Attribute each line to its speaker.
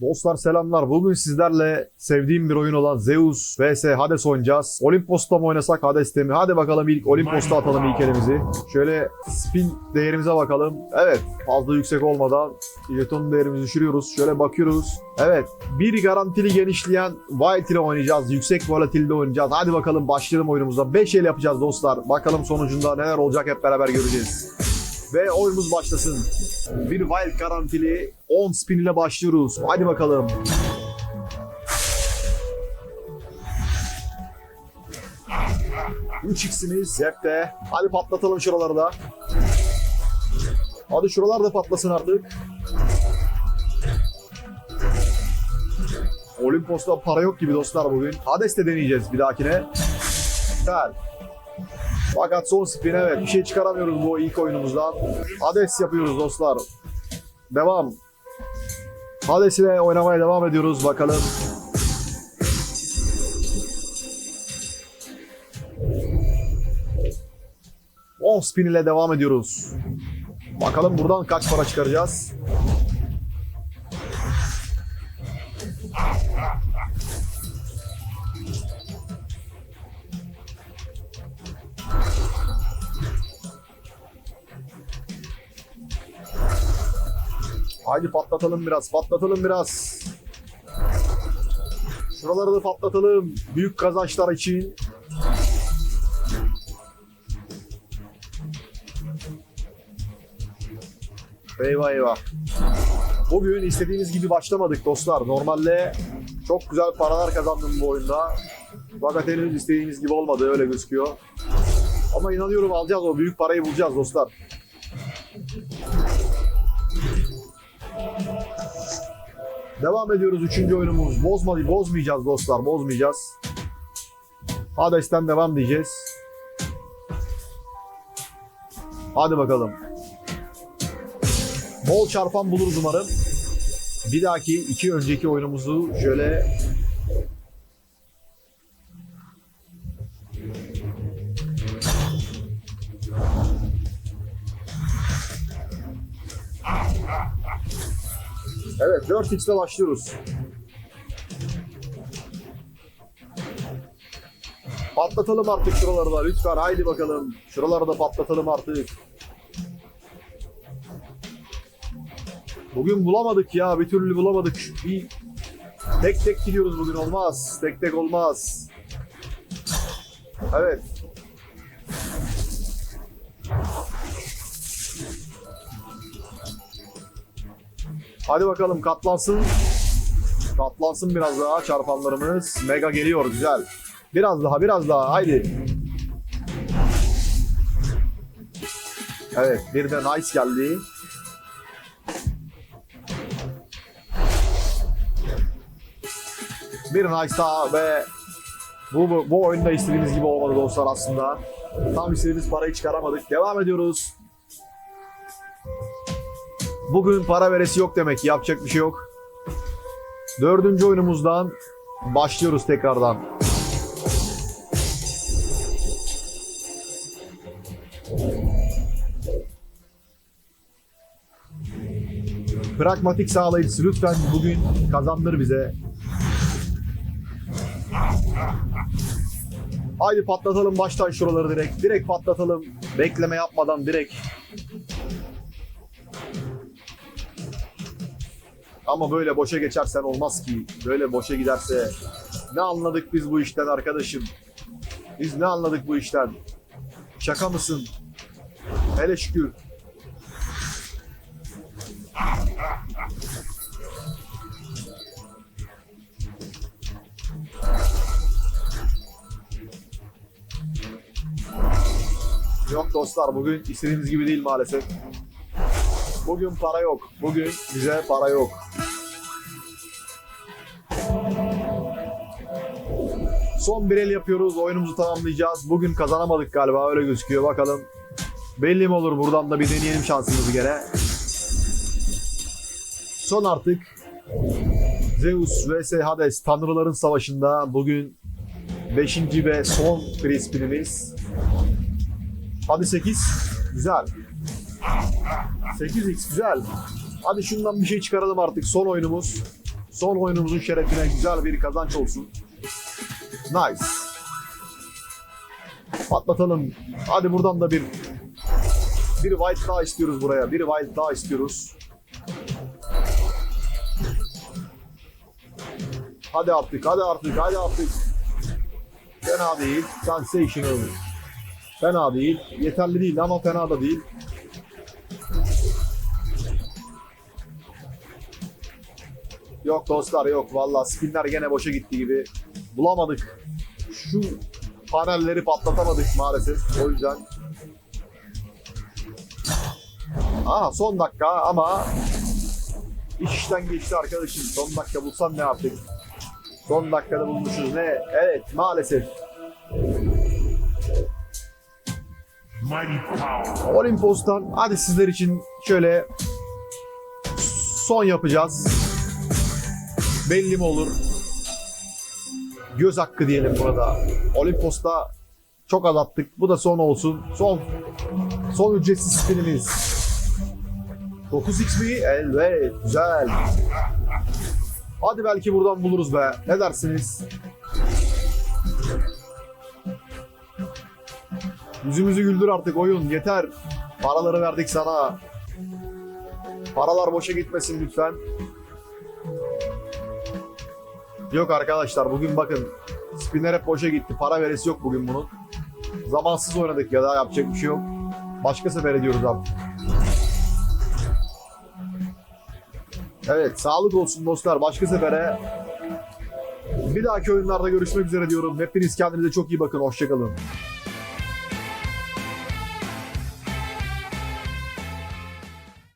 Speaker 1: Dostlar selamlar. Bugün sizlerle sevdiğim bir oyun olan Zeus vs Hades oynayacağız. Olimpos'ta mı oynasak Hades'te mi? Hadi bakalım ilk Olimpos'ta atalım ilk elimizi. Şöyle spin değerimize bakalım. Evet fazla yüksek olmadan jeton değerimizi düşürüyoruz. Şöyle bakıyoruz. Evet bir garantili genişleyen Wild ile oynayacağız. Yüksek volatilde oynayacağız. Hadi bakalım başlayalım oyunumuza. 5 el yapacağız dostlar. Bakalım sonucunda neler olacak hep beraber göreceğiz. Ve oyunumuz başlasın. Bir wild garantili 10 spin ile başlıyoruz. Hadi bakalım. Üç x'imiz cepte. Hadi patlatalım şuraları da. Hadi şuralar da patlasın artık. Olimpos'ta para yok gibi dostlar bugün. Hades'te deneyeceğiz bir dahakine. Güzel. Fakat son spin evet bir şey çıkaramıyoruz bu ilk oyunumuzdan. Hades yapıyoruz dostlar. Devam. Hades ile oynamaya devam ediyoruz bakalım. On spin ile devam ediyoruz. Bakalım buradan kaç para çıkaracağız. Haydi patlatalım biraz, patlatalım biraz. Şuraları da patlatalım. Büyük kazançlar için. Eyvah eyvah. Bugün istediğimiz gibi başlamadık dostlar. Normalde çok güzel paralar kazandım bu oyunda. Fakat henüz istediğimiz gibi olmadı öyle gözüküyor. Ama inanıyorum alacağız o büyük parayı bulacağız dostlar. Devam ediyoruz üçüncü oyunumuz. Bozmadı, bozmayacağız dostlar, bozmayacağız. Hades'ten devam diyeceğiz. Hadi bakalım. Bol çarpan buluruz umarım. Bir dahaki iki önceki oyunumuzu şöyle Evet 4x ile başlıyoruz. Patlatalım artık şuraları da lütfen haydi bakalım. Şuraları da patlatalım artık. Bugün bulamadık ya bir türlü bulamadık. Bir tek tek gidiyoruz bugün olmaz. Tek tek olmaz. Evet. Hadi bakalım katlansın. Katlansın biraz daha çarpanlarımız. Mega geliyor güzel. Biraz daha biraz daha haydi. Evet bir de nice geldi. Bir nice daha ve bu, bu, bu oyunda istediğimiz gibi olmadı dostlar aslında. Tam istediğimiz parayı çıkaramadık. Devam ediyoruz. Bugün para veresi yok demek yapacak bir şey yok. Dördüncü oyunumuzdan başlıyoruz tekrardan. Pragmatik sağlayıcısı lütfen bugün kazandır bize. Haydi patlatalım baştan şuraları direkt. Direkt patlatalım. Bekleme yapmadan direkt. Ama böyle boşa geçersen olmaz ki. Böyle boşa giderse ne anladık biz bu işten arkadaşım? Biz ne anladık bu işten? Şaka mısın? Hele şükür. Yok dostlar bugün istediğimiz gibi değil maalesef. Bugün para yok. Bugün bize para yok. Son bir el yapıyoruz. Oyunumuzu tamamlayacağız. Bugün kazanamadık galiba. Öyle gözüküyor. Bakalım. Belli mi olur? Buradan da bir deneyelim şansımızı gene. Son artık. Zeus vs Hades Tanrıların Savaşı'nda bugün 5. ve son free spinimiz. Hadi 8. Güzel. 8x güzel. Hadi şundan bir şey çıkaralım artık. Son oyunumuz. Son oyunumuzun şerefine güzel bir kazanç olsun. Nice. Patlatalım. Hadi buradan da bir bir white daha istiyoruz buraya. Bir white daha istiyoruz. Hadi artık, hadi artık, hadi artık. Fena değil. Sensational. Fena değil. Yeterli değil ama fena da değil. Yok dostlar yok. Valla spinler gene boşa gitti gibi. Bulamadık. Şu panelleri patlatamadık maalesef. O yüzden. Aha son dakika ama iş işten geçti arkadaşım. Son dakika bulsan ne yaptık? Son dakikada bulmuşuz ne? Evet maalesef. Olimpos'tan hadi sizler için şöyle son yapacağız. Belli mi olur? Göz hakkı diyelim burada. Olimpos'ta çok az attık. Bu da son olsun. Son son ücretsiz spinimiz. 9x mi? Evet. Güzel. Hadi belki buradan buluruz be. Ne dersiniz? Yüzümüzü güldür artık oyun. Yeter. Paraları verdik sana. Paralar boşa gitmesin lütfen. Yok arkadaşlar bugün bakın spinner hep boşa gitti. Para veresi yok bugün bunun. Zamansız oynadık ya da yapacak bir şey yok. Başka sefer ediyoruz abi. Evet sağlık olsun dostlar. Başka sefere bir dahaki oyunlarda görüşmek üzere diyorum. Hepiniz kendinize çok iyi bakın. Hoşçakalın.